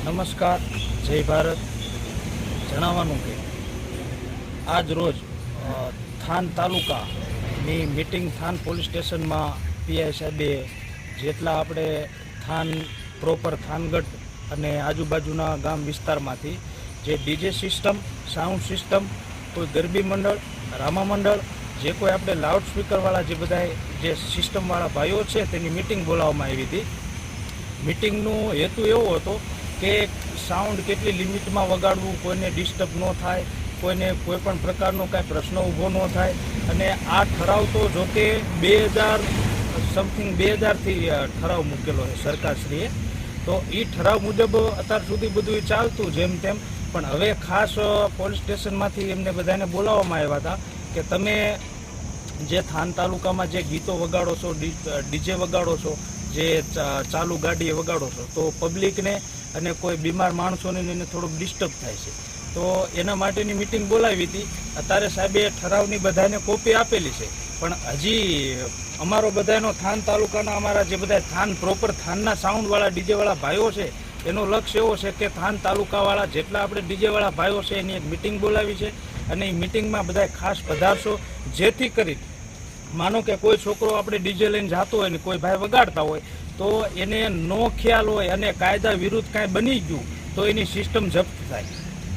નમસ્કાર, જય ભારત. જણાવવાનું કે આજ રોજ થાન તાલુકાની મિટિંગ થાન પોલીસ સ્ટેશનમાં પીઆઈ સાહેબે જેટલા આપણે થાન, પ્રોપર થાનગઢ અને આજુબાજુના ગામ વિસ્તારમાંથી જે ડીજે સિસ્ટમ, સાઉન્ડ સિસ્ટમ, કોઈ ગરબી મંડળ, રામા મંડળ, જે કોઈ આપણે લાઉડ સ્પીકરવાળા જે બધા જે સિસ્ટમવાળા ભાઈઓ છે તેની મિટિંગ બોલાવવામાં આવી હતી. મિટિંગનો હેતુ એવો હતો કે સાઉન્ડ કેટલી લિમિટમાં વગાડવું, કોઈને ડિસ્ટર્બ ન થાય, કોઈને કોઈ પણ પ્રકારનો કાંઈ પ્રશ્ન ઊભો ન થાય. અને આ ઠરાવ તો જોકે બે હજાર સમથિંગ બે હજારથી ઠરાવ મૂકેલો છે સરકારશ્રીએ. તો એ ઠરાવ મુજબ અત્યાર સુધી બધું ચાલતું જેમ તેમ. પણ હવે ખાસ પોલીસ સ્ટેશનમાંથી એમને બધાને બોલાવવામાં આવ્યા હતા કે તમે જે થાન તાલુકામાં જે ગીતો વગાડો છો ડીજે વગાડો છો જે ચાલુ ગાડીએ વગાડો છો, તો પબ્લિકને અને કોઈ બીમાર માણસોને એને થોડુંક ડિસ્ટર્બ થાય છે. તો એના માટેની મિટિંગ બોલાવી હતી. અત્યારે સાહેબે ઠરાવની બધાને કોપી આપેલી છે. પણ હજી અમારો બધાનો થાન તાલુકાના અમારા જે બધા થાન પ્રોપર થાનના સાઉન્ડવાળા ડીજેવાળા ભાઈઓ છે, એનો લક્ષ્ય એવો છે કે થાન તાલુકાવાળા જેટલા આપણે ડીજેવાળા ભાઈઓ છે, એની એક મિટિંગ બોલાવી છે. અને એ મિટિંગમાં બધા ખાસ પધારશો. જેથી કરી માનો કે કોઈ છોકરો આપણે ડીજે લઈને જતો હોય ને કોઈ ભાઈ વગાડતા હોય, તો એને નો ખ્યાલ હોય અને કાયદા વિરુદ્ધ કાંઈ બની ગયું, તો એની સિસ્ટમ જપ્ત થાય,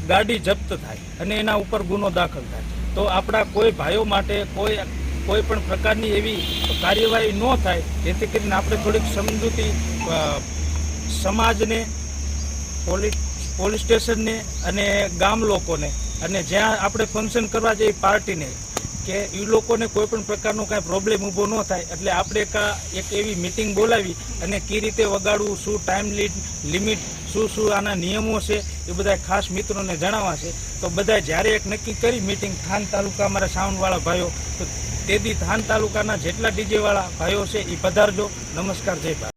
ગાડી જપ્ત થાય અને એના ઉપર ગુનો દાખલ થાય. તો આપણા કોઈ ભાઈઓ માટે કોઈ કોઈ પણ પ્રકારની એવી કાર્યવાહી ન થાય, જેથી કરીને આપણે થોડીક સમજૂતી સમાજને, પોલીસ પોલીસ સ્ટેશનને અને ગામ લોકોને, અને જ્યાં આપણે ફંક્શન કરવા જઈએ પાર્ટીને કે એ લોકોને કોઈ પણ પ્રકારનો કાંઈ પ્રોબ્લેમ ઊભો ન થાય. એટલે આપણે કા એક એવી મિટિંગ બોલાવી અને કઈ રીતે વગાડવું, શું ટાઈમ લિમિટ શું શું આના નિયમો છે, એ બધા ખાસ મિત્રોને જણાવાશે. તો બધા જ્યારે એક નક્કી કરી મિટિંગ થાન તાલુકા અમારા સાઉન્ડવાળા ભાઈઓ, તો તેથી થાન તાલુકાના જેટલા ડીજેવાળા ભાઈઓ છે એ પધારજો. નમસ્કાર, જય ભારત.